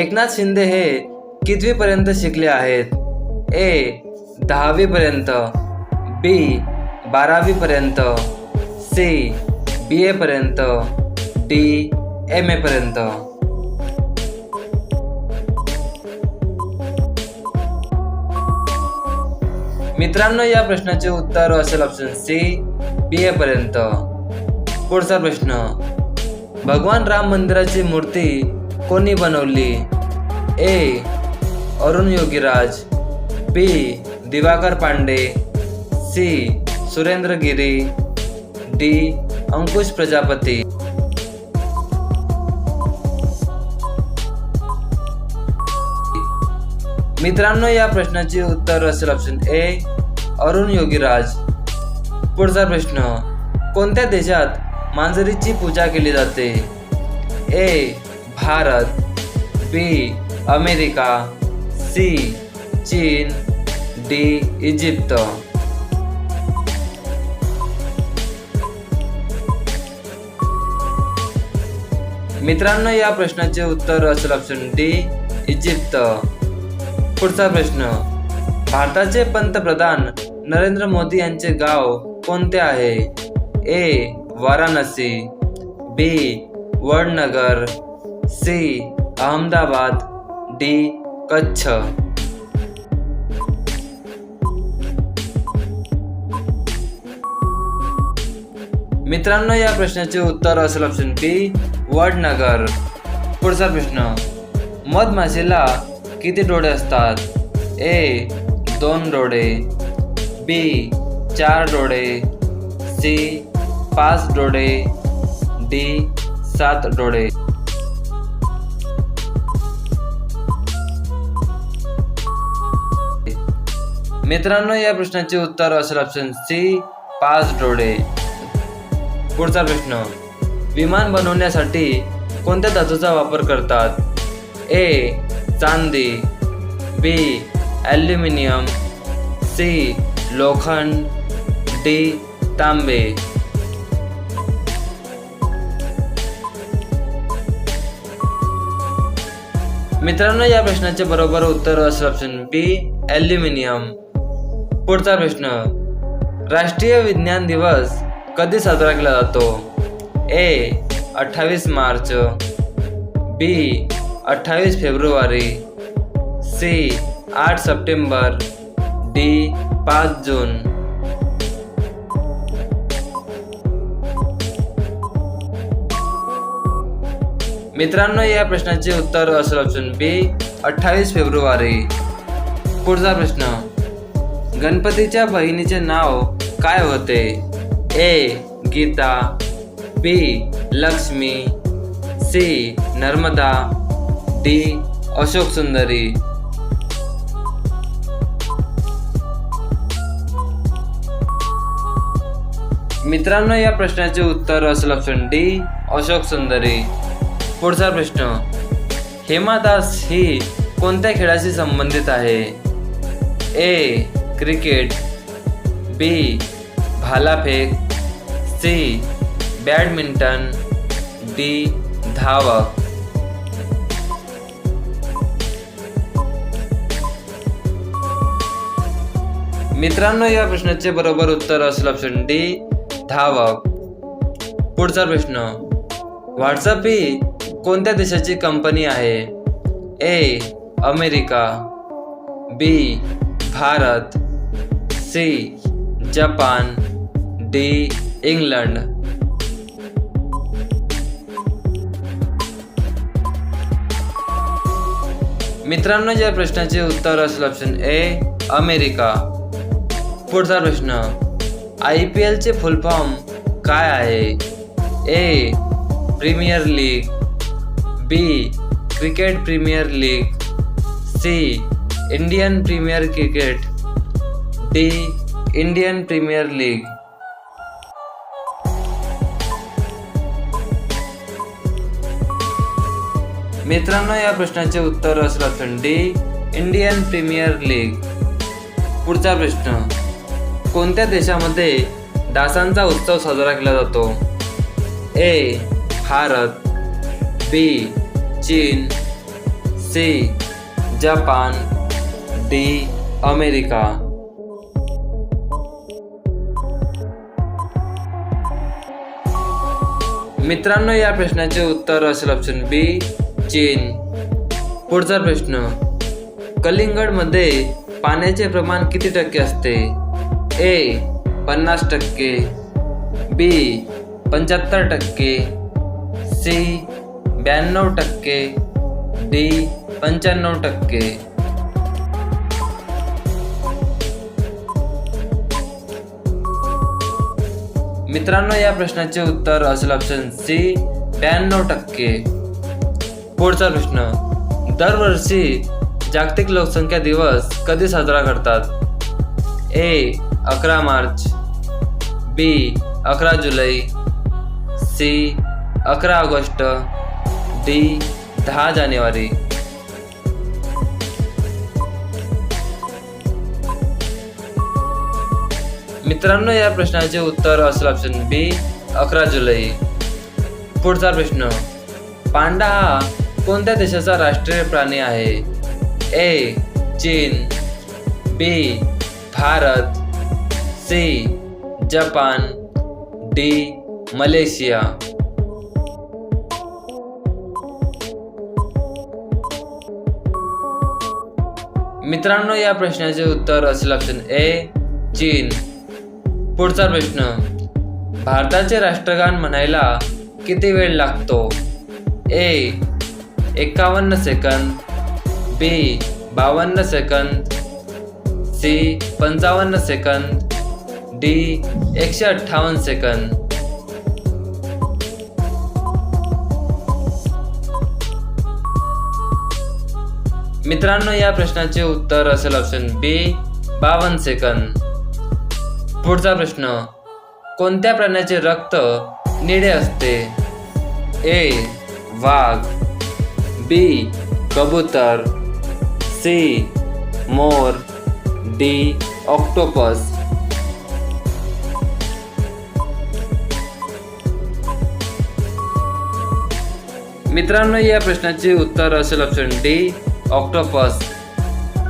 एकनाथ शिंदे हे कितवीपर्यंत शिकले आहेत? ए दहावीपर्यंत बी बारावीपर्यंत सी बी एपर्यंत डी एम एपर्यंत मित्रांनो या प्रश्नाचे उत्तर असेल ऑप्शन सी बी एपर्यंत पुढचा प्रश्न भगवान राम मंदिराची मूर्ती कोणी बनवली? A Arun Yogiraj B Diwakar Pandey C Surendra Giri D Ankush Prajapati. मित्रांनो या प्रश्नाचे उत्तर असेल ऑप्शन ए अरुण योगीराज. पुढचा प्रश्न कोणत्या देशात मांजरीची पूजा केली जाते? A Bharat B America C चीन डी इजिप्त. मित्रांनो या प्रश्नाचे उत्तर असेल ऑप्शन डी इजिप्त. पुढचा प्रश्न भारताचे पंतप्रधान नरेंद्र मोदी यांचे गाव कोणते आहे? A Varanasi B Vadnagar C Ahmedabad. D Kutch. मित्रांनो या प्रश्नाचे उत्तर असेल ऑप्शन बी वडनगर. पुढचा प्रश्न मधमाशीला किती डोळे असतात? ए दोन डोळे. बी चार डोळे. सी पाच डोळे. डी सात डोळे. मित्रांनो या प्रश्नाचे उत्तर असेल ऑप्शन सी पाच डोळे. पुढचा प्रश्न विमान बनवण्यासाठी कोणत्या धातूचा वापर करतात? ए चांदी. बी ॲल्युमिनियम सी लोखंड. डी तांबे. मित्रांनो या प्रश्नाचे बरोबर उत्तर असेल ऑप्शन बी ॲल्युमिनियम पुढचा प्रश्न. राष्ट्रीय विज्ञान दिवस कधी साजरा केला जातो? ए अठ्ठावीस मार्च. बी अठ्ठावीस फेब्रुवारी. सी आठ सप्टेंबर. डी पाच जून. मित्रांनो या प्रश्नाचे उत्तर असेल ऑप्शन बी अठ्ठावीस फेब्रुवारी. पुढचा प्रश्न. गणपतीच्या बहिणीचे नाव काय होते? A Geeta B Lakshmi C Narmada D Ashok Sundari. मित्रांनो या प्रश्नाचे उत्तर असेल ऑप्शन डी अशोक सुंदरी. पुढचा प्रश्न हेमा दास ही कोणत्या खेळाशी संबंधित आहे? ए क्रिकेट बी भालाफेक सी बॅडमिंटन डी धावक. मित्रांनो या प्रश्नाचे बरोबर उत्तर असेल ऑप्शन डी धावक. पुढचा प्रश्न व्हॉट्सअप ही कोणत्या देशाची कंपनी आहे? A America. B Bharat. C Japan D England. मित्रांनो या प्रश्नाचे उत्तर असेल ऑप्शन ए अमेरिका. पुढचा प्रश्न आय पी एलचे फुल फॉर्म काय आहे? A premier league B cricket premier league C Indian premier cricket D Indian premier league. मित्रांनो या प्रश्नाचे उत्तर असेल डी इंडियन प्रीमियर लीग. पुढचा प्रश्न कोणत्या देशामध्ये डासांचा उत्सव साजरा केला जातो? ए भारत बी चीन सी जपान डी अमेरिका. मित्रांनो या प्रश्नाचे उत्तर असेल ऑप्शन बी चीन. पुढचा प्रश्न कलिंगडमध्ये पाण्याचे प्रमाण किती टक्के असते? ए पन्नास टक्के. बी पंच्याहत्तर टक्के. सी ब्याण्णव टक्के. डी पंच्याण्णव टक्के. मित्रांनो या प्रश्नाचे उत्तर असेल ऑप्शन सी ब्याण्णव टक्के. पुढचा प्रश्न. दरवर्षी जागतिक लोकसंख्या दिवस कधी साजरा करतात? ए अकरा मार्च. बी अकरा जुलै. सी अकरा ऑगस्ट. डी दहा जानेवारी. मित्रांनो या प्रश्नाचे उत्तर असेल ऑप्शन बी अकरा जुलै. पुढचा प्रश्न. पांडा हा कोणत्या देशाचा राष्ट्रीय प्राणी आहे? ए चीन. B Bharat. C Japan. D Malaysia. मित्रांनो या प्रश्नाचे उत्तर असेल ऑप्शन ए चीन. पुढचा प्रश्न. भारताचे राष्ट्रगान म्हणायला किती वेळ लागतो? ए एकावन्न सेकंद बी बावन्न सेकंद सी पंचावन्न सेकंद डी एकशे अठ्ठावन्न सेकंद मित्रांनो या प्रश्नाचे उत्तर असेल ऑप्शन बी बावन्न सेकंद पुढचा प्रश्न. कोणत्या प्राण्याचे रक्त निळे असते? ए वाघ. बी कबूतर. सी मोर. D octopus. मित्रांनो या प्रश्नाचे उत्तर असेल ऑप्शन डी ऑक्टोपस.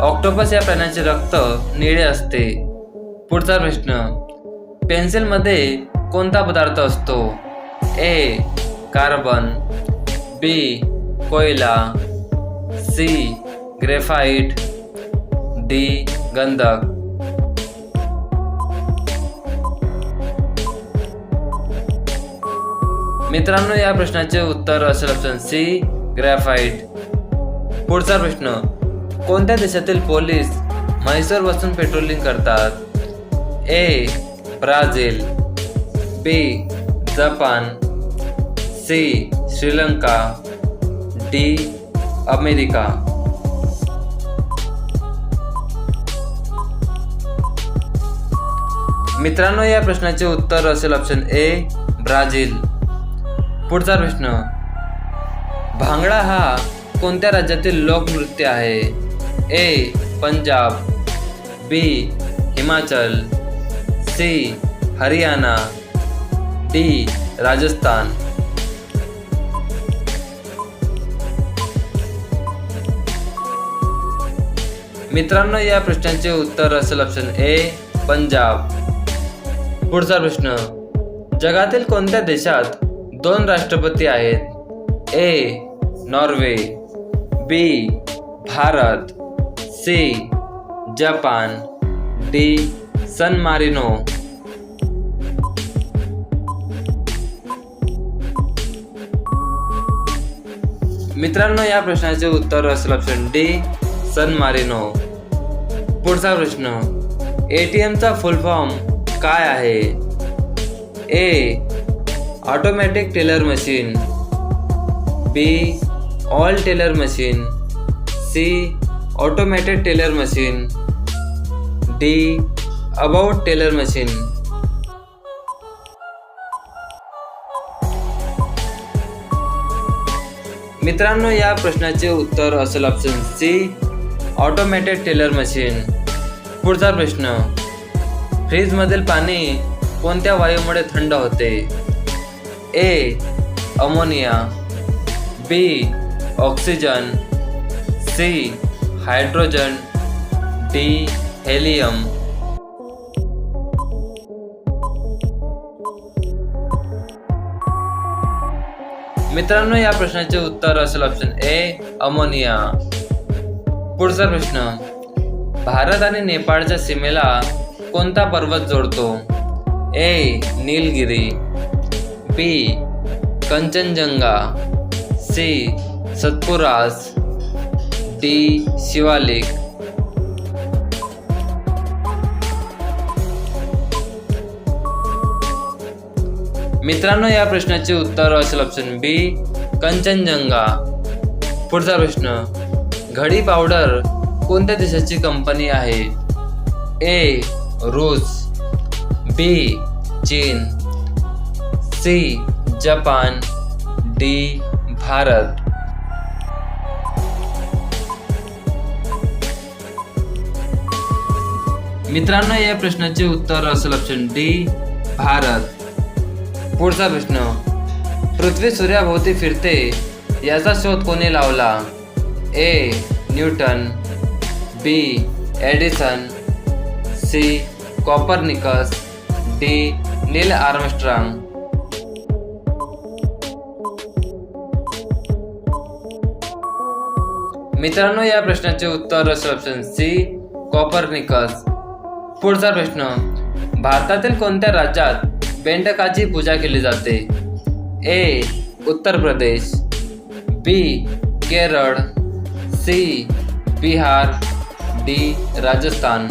ऑक्टोपस या प्राण्याचे रक्त निळे असते. पुढचा प्रश्न. पेन्सिलमध्ये कोणता पदार्थ असतो? ए कार्बन बी कोयला सी ग्रेफाईट डी गंधक. मित्रांनो या प्रश्नाचे उत्तर असेल ऑप्शन सी ग्रॅफाईट पुढचा प्रश्न. कोणत्या देशातील पोलीस म्हैसूर बसून पेट्रोलिंग करतात? A Brazil. B Japan. C Sri Lanka. D America. मित्रांनो या प्रश्नाचे उत्तर असेल ऑप्शन ए ब्राझील. पुढचा प्रश्न. भांगडा हा कोणत्या राज्यातील लोकनृत्य आहे? A Punjab. B Himachal. C Haryana D Rajasthan. मित्रांनो या प्रश्नाचे उत्तर असेल ऑप्शन ए पंजाब. पुढचा प्रश्न जगातील कोणत्या देशात दोन राष्ट्रपती आहेत? A Norway. B Bharat. C Japan. D San Marino. मित्रांनो या प्रश्नाचे उत्तर असेल ऑप्शन डी. सन मारिनो पुढचा प्रश्न. ए टी एमचा फुल फॉर्म काय आहे? A. Automatic teller machine. B. All teller machine. C. Automated teller machine. D. About teller machine. मित्रांनो या प्रश्नाचे उत्तर असेल option C automated teller machine पुढचा प्रश्न. फ्रीजमधील पाणी कोणत्या वायूमुळे थंड होते? A ammonia B oxygen C hydrogen D helium मित्रांनो या प्रश्नाचे उत्तर असेल ऑप्शन ए अमोनिया. पुढचा प्रश्न भारत आणि नेपाळच्या सीमेला कोणता पर्वत जोडतो? A Nilgiri. B Kanchenjunga. C Satpuras. D Shivalik. मित्रांनो या प्रश्नाचे उत्तर असेल ऑप्शन बी कंचनजंगा. पुढचा प्रश्न घडी पावडर कोणत्या देशाची कंपनी आहे? ए रूस. बी चीन. C Japan. डी भारत. मित्रांनो या प्रश्नाचे उत्तर असेल ऑप्शन डी भारत. पुढचा प्रश्न. पृथ्वी सूर्याभोवती फिरते याचा शोध कोणी लावला? A. Newton B. Edison C. Copernicus D. Neil Armstrong. मित्रांनो या प्रश्नाचे उत्तर असेल ऑप्शन सी कॉपरनिकस. पुढचा प्रश्न भारतातील कोणत्या राज्यात बेंडकाची पूजा केली जाते. A Uttar Pradesh. B Kerala. C Bihar. D Rajasthan.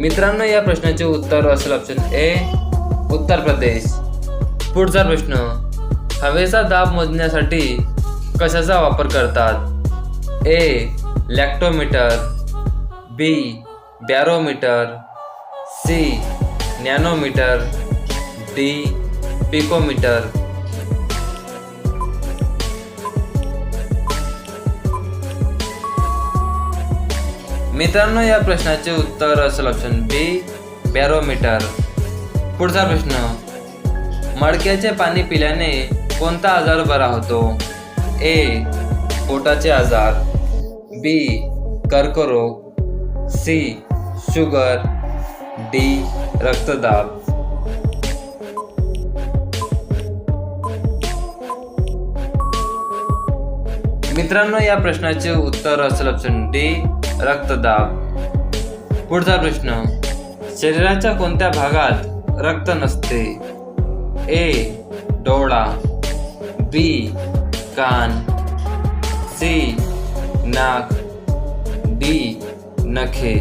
मित्रांनो या प्रश्नाचे उत्तर असेल ऑप्शन ए उत्तर प्रदेश. पुढचा प्रश्न हवेचा दाब मोजण्यासाठी कशाचा वापर करतात? A lactometer B barometer C nanometre D picometre. मित्रांनो या प्रश्नाचे उत्तर असेल ऑप्शन बी बॅरोमीटर. पुढचा प्रश्न मडक्याचे पाणी पिल्याने कोणता आजार बरा होतो? ए पोटाचे आजार. बी कर्करोग. सी शुगर डी रक्तदाब. मित्रांनो या प्रश्नाचे उत्तर असेल ऑप्शन डी रक्तदाब. पुढचा प्रश्न शरीराच्या कोणत्या भागात रक्त नसते? ए डोळा. बी कान. सी नाक डी नखे.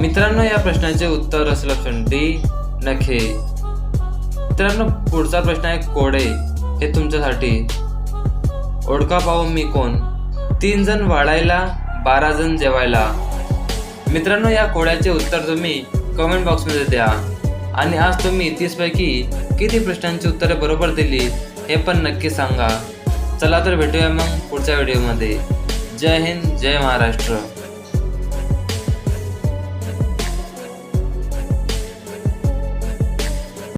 मित्रांनो या प्रश्नाचे उत्तर असेल ऑप्शन डी नखे. मित्रांनो पुढचा प्रश्न आहे कोडे. हे तुमच्यासाठी. ओळखा पाहू मी कोण. तीन जण वाढायला बारा जण जेवायला. मित्रांनो या कोड्याचे उत्तर तुम्ही कमेंट बॉक्समध्ये द्या. आणि आज तुम्ही तीसपैकी किती प्रश्नांची उत्तरे बरोबर दिली हे पण नक्की सांगा. चला तर भेटूया मग पुढच्या व्हिडिओमध्ये. जय हिंद जय महाराष्ट्र.